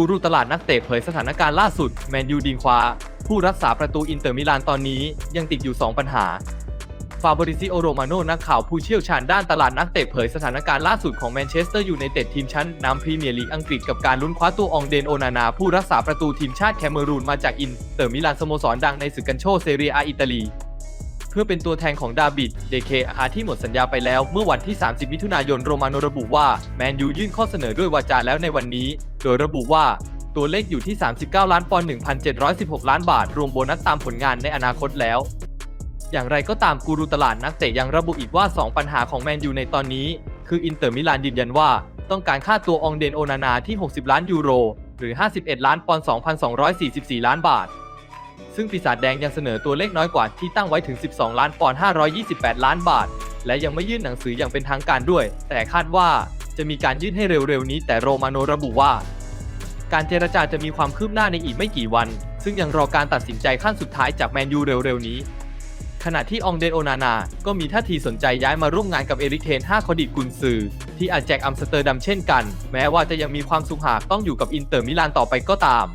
กูรูตลาดนักเตะเผยสถานการณ์ล่าสุดแมนยูดิงควา ผู้รักษาประตูอินเตอร์มิลานตอนนี้ยังติดอยู่ 2 ปัญหา ฟาบริซิโอโรมาโนนักข่าวผู้เชี่ยวชาญด้านตลาดนักเตะเผยสถานการณ์ล่าสุดของแมนเชสเตอร์ยูไนเต็ดทีมชั้นนำพรีเมียร์ลีกอังกฤษกับการลุ้นคว้าตัวองเดนโอนานา ผู้รักษาประตูทีมชาติแคเมรูนมาจากอินเตอร์มิลานสโมสรดังในศึกกันโชเซเรียอาอิตาลี พื่อเป็นตัวแทนของดาบิดเดเคอาที่หมดสัญญาไปแล้วเมื่อวันที่ 30 มิถุนายนโรมาโนระบุว่าแมนยูยื่นข้อเสนอด้วยวาจาแล้วในวันนี้ โดยระบุว่าตัวเลขอยู่ที่ 39 ล้านปอนด์1,716 ล้านบาท รวมโบนัสตามผลงานในอนาคตแล้ว อย่างไรก็ตามกูรูตลาดนักเตะยังระบุอีกว่า 2 ปัญหาของแมนยูในตอนนี้ คืออินเตอร์มิลานยืนยันว่า ต้องการค่าตัวองเดนโอนานาที่ 60 ล้านยูโร หรือ 51 ล้านปอนด์2,244 ล้านบาท ซึ่งปีศาจแดงยังเสนอตัวเลขน้อยกว่าที่ตั้งไว้ถึง 12 ล้านปอนด์528 ล้านบาท และยังไม่ยื่นหนังสืออย่างเป็นทางการด้วย แต่คาดว่าจะมีการยื่นให้เร็วๆ นี้แต่โรมาโนระบุว่า การเจรจาจะมีความคืบหน้าในอีกไม่กี่วัน ซึ่งยังรอการตัดสินใจขั้นสุดท้ายจากแมนยูเร็วๆ นี้ ขณะที่องเดนโอนานา ก็มีท่าทีสนใจย้ายมาร่วมงานกับเอริกเทน 5คดิตกุนซือ ที่อาจแจกอัมสเตอร์ดัมเช่นกัน แม้ว่าจะยังมีความสุขหากต้องอยู่กับอินเตอร์มิลานต่อไปก็ตาม